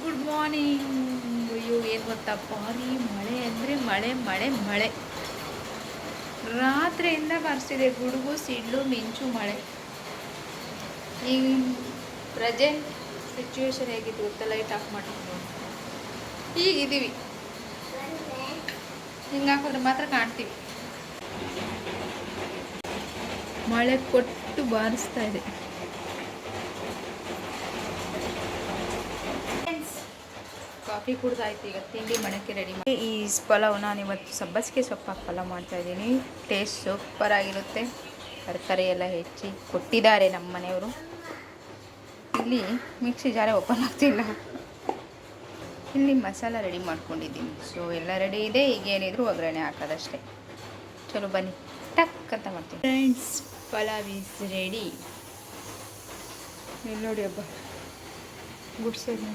Good morning ಅಯ್ಯೋ, ಏನು ಗೊತ್ತಾ? ಭಾರಿ ಮಳೆ ಅಂದರೆ ಮಳೆ ಮಳೆ ಮಳೆ. ರಾತ್ರಿಯಿಂದ ಬರ್ಸಿದೆ ಗುಡುಗು, ಸಿಡ್ಲು, ಮಿಂಚು ಮಳೆ. ಈಗ ರಜೆ ಸಿಚುವೇಶನ್ ಹೇಗಿತ್ತು ಗೊತ್ತಾ? ಲೈಟ್ ಆಫ್ ಮಾಡ್ಕೊಂಡು. ಈಗಿದ್ದೀವಿ ಹಿಂಗೆ ಹಾಕಿದ್ರೆ ಮಾತ್ರ ಕಾಣ್ತೀವಿ. ಮಳೆ ಕೊಟ್ಟು ಬಾರಿಸ್ತಾ ಇದೆ. ಕಾಫಿ ಕುಡ್ದಾಯ್ತು, ಈಗ ತಿಂಡಿ ಮಣಕ್ಕೆ ರೆಡಿ ಮಾಡಿ ಈ ಪಲಾವ್ ನಾನು ಇವತ್ತು ಸಬ್ಬಸಿಗೆ ಸೊಪ್ಪು ಪಲಾವ್ ಮಾಡ್ತಾ ಇದ್ದೀನಿ. ಟೇಸ್ಟ್ ಸೂಪರ್ ಆಗಿರುತ್ತೆ. ತರಕಾರಿ ಎಲ್ಲ ಹೆಚ್ಚಿ ಕೊಟ್ಟಿದ್ದಾರೆ ನಮ್ಮ ಮನೆಯವರು. ಇಲ್ಲಿ ಮಿಕ್ಸಿ ಜಾರೆ ಓಪನ್ ಆಗ್ತಿಲ್ಲ. ಇಲ್ಲಿ ಮಸಾಲ ರೆಡಿ ಮಾಡ್ಕೊಂಡಿದ್ದೀನಿ. ಸೊ ಎಲ್ಲ ರೆಡಿ ಇದೆ. ಈಗ ಏನಿದ್ರು ಒಗ್ಗರಣೆ ಹಾಕೋದಷ್ಟೇ. ಚಲೋ ಬನ್ನಿ. ಟಕ್ ಅಂತ ಮಾಡ್ತೀನಿ. ಫ್ರೆಂಡ್ಸ್ ಪಲಾವ್ ಈಸ್ ರೆಡಿ ಇಲ್ಲಿ ನೋಡಿ ಹಬ್ಬ. ಗುಡ್ಸೋದು.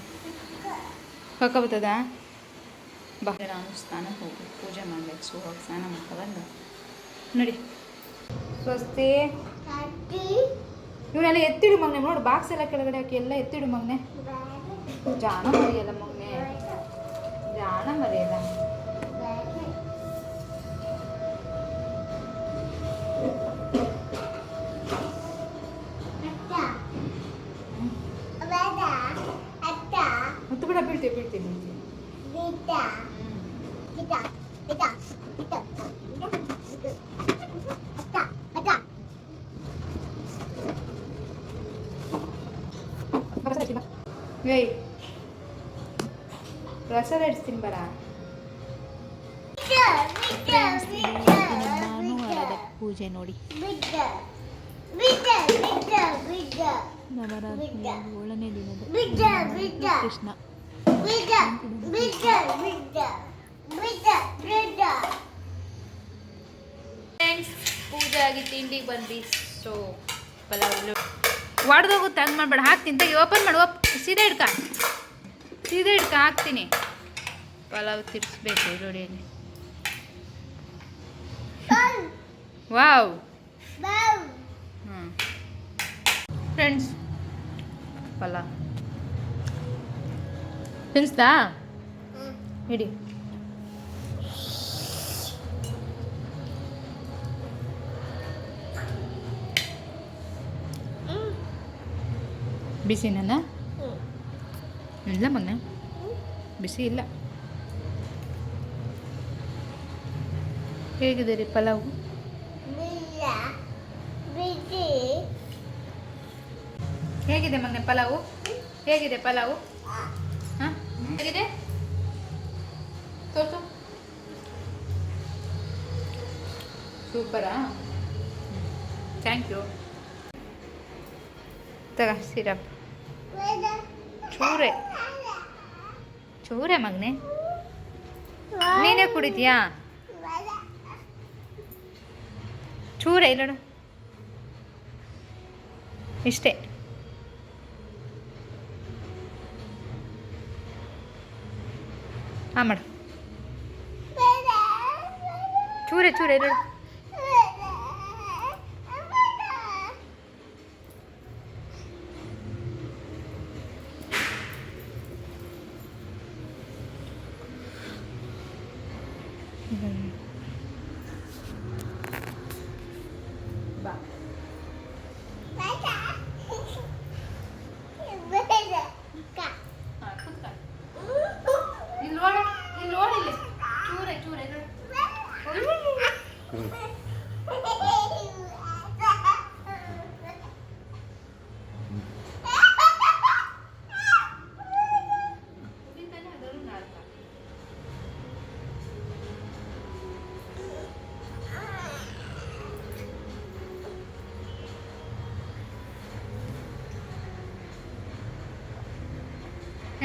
ಹಾಕೋಬತ್ತದ ಬಾ. ನಾನು ಸ್ನಾನ ಹೋಗಿ. ಪೂಜೆ ಮಾಡ್ಬೇಕು. ಸೊ ಹೋಗಿ ಸ್ನಾನ ಮಾಡ್ಕೊಬಂದು ನೋಡಿ. ಸ್ವಸ್ತಿ. ಇವನ್ನೆಲ್ಲ ಎತ್ತಿಡು ಮಗ್ನೆ. ನೋಡು ಬಾಕ್ಸ್ ಎಲ್ಲ ಕೆಳಗಡೆ ಹಾಕಿ ಎಲ್ಲ ಎತ್ತಿಡು ಮಗ್ನೆ. ಜಾಣ ಮರಿಯಲ್ಲ ಮಗ್ನೆ. ಜಾಣ ಮರಿಯಲ್ಲ. ಬಿಡ ಬೀಳ್ತೀವಿ ಬೀಳ್ತೀವಿ ಬೀಳ್ತೀವಿ. ಏಯ್. ಪ್ರಸಾದ ಇಡ್ತೀನಿ ಬರ. ಪೂಜೆ ನೋಡಿ. ನವರಾತ್ರಿ ಏಳನೇ ದಿನದ ಕೃಷ್ಣ. ಪೂಜೆ ಆಗಿ ತಿಂಡಿಗೆ ಬಂದ್ವಿ. ಸೊ ಪಲಾವ್ ಹಂಗೆ ಮಾಡ್ಬೇಡ. ಹಾಕ್ತೀನಿ. ತೆಗಿ ಓಪನ್ ಮಾಡು ಓಪ್ ಸೀದಾ ಹಿಡ್ಕ ಸೀದಾ ಹಿಡ್ಕ ಹಾಕ್ತೀನಿ. ಪಲಾವ್ ತಿರ್ಸ್ಬೇಕು ಈರುಳ್ಳಿಯಲ್ಲಿ ವಾವ್. ಫ್ರೆಂಡ್ಸ್ ಪಲಾವ್. ತಿನ್ಸ್ದಾ ಇಡಿ. ಬಿಸಿನ ಇಲ್ಲ ಮಗನ. ಬಿಸಿ ಇಲ್ಲ. ಹೇಗಿದೆ ರೀ ಪಲಾವು? ಹೇಗಿದೆ ಮಗನೆ ಪಲಾವು? ಹೇಗಿದೆ ಪಲಾವು? ಹೇಗಿದೆ ತೋರ್ಸು. ಸೂಪರಾ? ಥ್ಯಾಂಕ್ ಯು ತಗ ಸಿರಪ್ ಚೂರೆ. ಚೂರೆ ಮಗನೆ. ನೀನೇ ಕುಡಿತೀಯಾ? ಚೂರೆ ಇಲ್ಲ ಇಷ್ಟೇ. ಹಾಂ ಮೇಡಮ್ ಚೂರೆ ಚೂರೆ ಇಲ್ಲ ನೋಡು. ಬಾ ಹಾಂ ಕೂತ್ಕೊ ಇಲ್ಲಿ ನೋಡು ಇಲ್ಲಿ ನೋಡಿಲ್ಲಿ ಚೂರೆ ಚೂರೆ ನೋಡು ಕುಡಿತಾನೆ ಅದನ್ನು ನಾಲ್ಕ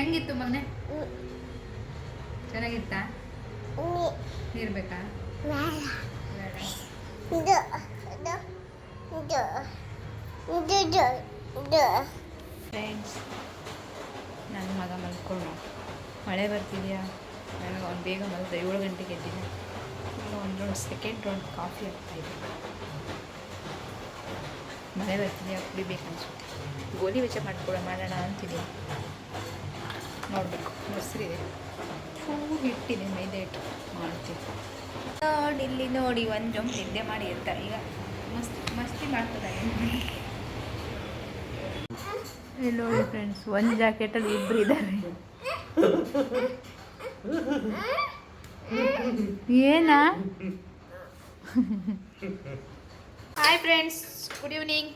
ಹೆಂಗಿತ್ತು ಮಗನೆ? ಚೆನ್ನಾಗಿತ್ತಾ? ನೀರು ಬೇಕಾ? ಬೇಡ. ಫ್ರೆಂಡ್ಸ್ ನನ್ನ ಮಗ ಮಲ್ಕೊಂಡು ಮಳೆ ಬರ್ತಿದ್ಯಾ? ನನಗೆ ಒಂದು ಬೇಗ ಮಲ್ತ ಏಳು ಗಂಟೆಗೆ ಎದ್ದಿದ್ದೆ. ಈಗ ಒಂದು ರೌಂಡ್ ಸೆಕೆಂಡ್ ರೌಂಡ್ ಕಾಫಿ ಆಗ್ತಾಯಿದೆ ಮಳೆ ಬರ್ತಿದೆಯಾ? ಕುಡಿಬೇಕು ಅನಿಸುತ್ತೆ ಗೋಲಿ ವೆಚ್ಚ ಮಾಡ್ಕೊಳ್ಳೋ ಮಾಡೋಣ ಅಂತಿದ್ದೀನಿ ನೋಡಬೇಕು. ಮೊಸರಿದೆ ಫೂಲ್ ಹಿಟ್ಟಿದೆ ಮೈದೆ ಹಿಟ್ಟು ಮಾಡ್ತೀವಿ. ನೋಡಿ ಇಲ್ಲಿ ನೋಡಿ ಒಂದು ಜಂಪ್ ನಿದ್ದೆ ಮಾಡಿ ಇರ್ತಾರೆ ಈಗ ಮಸ್ತ್ ಮಸ್ತಿ ಮಾಡ್ತದೆ ಇಲ್ಲಿ ನೋಡಿ ಫ್ರೆಂಡ್ಸ್ ಒಂದು ಜಾಕೆಟಲ್ಲಿ ಇಬ್ಬರು ಇದ್ದಾರೆ ಏನಾ? ಹಾಯ್ ಫ್ರೆಂಡ್ಸ್ ಗುಡ್ ಈವ್ನಿಂಗ್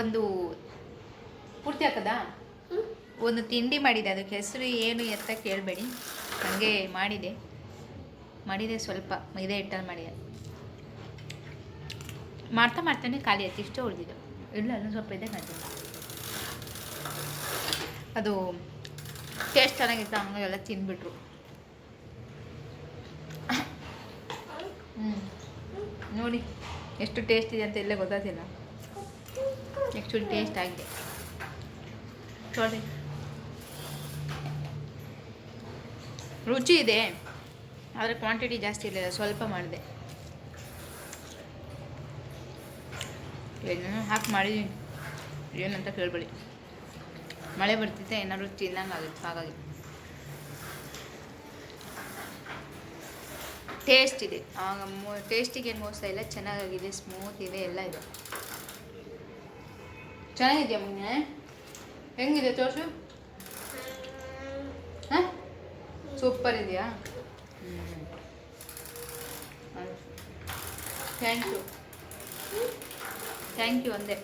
ಒಂದು ಪೂರ್ತಿ ಹಾಕದಾ? ಒಂದು ತಿಂಡಿ ಮಾಡಿದೆ. ಅದಕ್ಕೆ ಹೆಸರು ಏನು ಎತ್ತ ಕೇಳಬೇಡಿ. ಹಂಗೆ ಮಾಡಿದೆ. ಮಾಡಿದೆ ಸ್ವಲ್ಪ. ಮೈದೆ ಹಿಟ್ಟಲ್ಲಿ ಮಾಡಿದೆ. ಮಾಡ್ತಾ ಮಾಡ್ತಾನೆ ಖಾಲಿ ಆಯ್ತು. ಇಷ್ಟೇ ಉಳಿದಿದ್ದು. ಇಲ್ಲ ಅಲ್ಲೂ ಸ್ವಲ್ಪ ಇದೆ ಕಾಣ್ತಿಲ್ಲ ಅದು ಟೇಸ್ಟ್ ಚೆನ್ನಾಗಿತ್ತು. ಹಂಗೆ ಎಲ್ಲ ತಿಂದ್ಬಿಟ್ರು. ಹ್ಞೂ ನೋಡಿ, ಎಷ್ಟು ಟೇಸ್ಟ್ ಇದೆ ಅಂತ ಇಲ್ಲೇ ಗೊತ್ತಾಗ್ತಿಲ್ಲ. ಆ್ಯಕ್ಚುಲಿ ಟೇಸ್ಟ್ ಆಗಿದೆ. ನೋಡಿ. ರುಚಿ ಇದೆ, ಆದರೆ ಕ್ವಾಂಟಿಟಿ ಜಾಸ್ತಿ ಇರಲಿಲ್ಲ ಸ್ವಲ್ಪ ಮಾಡಿದೆ. ಏನೇನೋ ಹಾಕಿ ಮಾಡಿದ್ದೀನಿ ಏನಂತ ಕೇಳಬೇಡಿ. ಮಳೆ ಬರ್ತಿದ್ದೆ ಏನಾದ್ರು ತಿನ್ನಂಗೆ ಆಗುತ್ತೆ, ಹಾಗಾಗಿ. ಟೇಸ್ಟ್ ಇದೆ. ಟೇಸ್ಟಿಗೆ ಏನು ಮೋಸ ಇಲ್ಲ, ಚೆನ್ನಾಗಾಗಿದೆ ಸ್ಮೂತ್ ಇದೆ, ಎಲ್ಲ ಇದೆ. ಚೆನ್ನಾಗಿದೆಯಾ ಮೊನ್ನೆ ಹೆಂಗಿದೆ ತೋರಿಸು ಹಾಂ? ಸೂಪರ್ ಇದೆಯಾ? ಥ್ಯಾಂಕ್ ಯು ಥ್ಯಾಂಕ್ ಯು ಒಂದೇ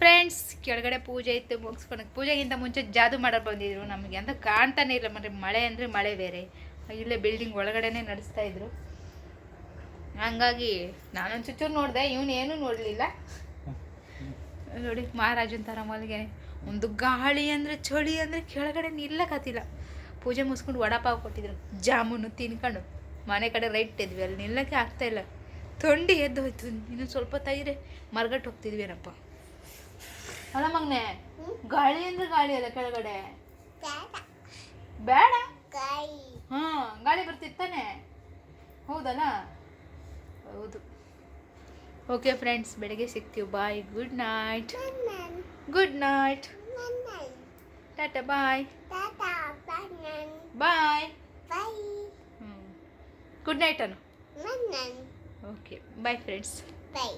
ಫ್ರೆಂಡ್ಸ್ ಕೆಳಗಡೆ ಪೂಜೆ ಇತ್ತು ಮುಗಿಸ್ಕೊಳಕ್ಕೆ ಪೂಜೆಗಿಂತ ಮುಂಚೆ ಜಾದು ಮಾಡೋ ಬಂದಿದ್ರು ನಮಗೆ. ಅಂತ ಕಾಣ್ತಾನೆ ಇಲ್ಲ, ಮರಿ ಮಳೆ ಅಂದರೆ ಮಳೆ ಬೇರೆ. ಇಲ್ಲೇ ಬಿಲ್ಡಿಂಗ್ ಒಳಗಡೆನೇ ನಡೆಸ್ತಾ ಇದ್ರು. ಹಂಗಾಗಿ ನಾನೊಂದು ಚುಚ್ಚೂರು ನೋಡಿದೆ, ಇವನು ಏನೂ ನೋಡಲಿಲ್ಲ. ನೋಡಿ ಮಹಾರಾಜನ ಥರ ಮಲ್ಗೆ ಒಂದು ಗಾಳಿ ಅಂದರೆ ಚಳಿ ಅಂದರೆ ಕೆಳಗಡೆ ನಿಲ್ಲಕತ್ತಿಲ್ಲ. ಪೂಜೆ ಮುಗಿಸ್ಕೊಂಡು ವಡಪಾವ್ ಕೊಟ್ಟಿದ್ರು. ಜಾಮೂನು ತಿನ್ಕೊಂಡು ಮನೆ ಕಡೆ ರೈಟ್ ಇದ್ವಿ. ಅಲ್ಲಿ ನಿಲ್ಲಕ್ಕೆ ಆಗ್ತಾ ಇಲ್ಲ. ಥಂಡಿ ಎದ್ದು ಹೋಯ್ತು. ಇನ್ನು ಸ್ವಲ್ಪ ತೈರೆ ಮರಗಟ್ಟು ಹೋಗ್ತಿದ್ವಿ ಏನಪ್ಪ ಅಲ್ಲ ಮಗ್ನೆ ಗಾಳಿ ಅಂದ್ರೆ ಗಾಳಿ ಅಲ್ಲ ಕೆಳಗಡೆ? ಬೇಡ. ಹಾಂ ಗಾಳಿ ಬರ್ತಿತ್ತಾನೆ ಹೌದಲ್ಲ? ಹೌದು. ಓಕೆ ಫ್ರೆಂಡ್ಸ್ ಬೆಳಗ್ಗೆ ಸಿಗ್ತೀವಿ. Bye good night good night Tata bye bye good night Anu okay bye friends Bye.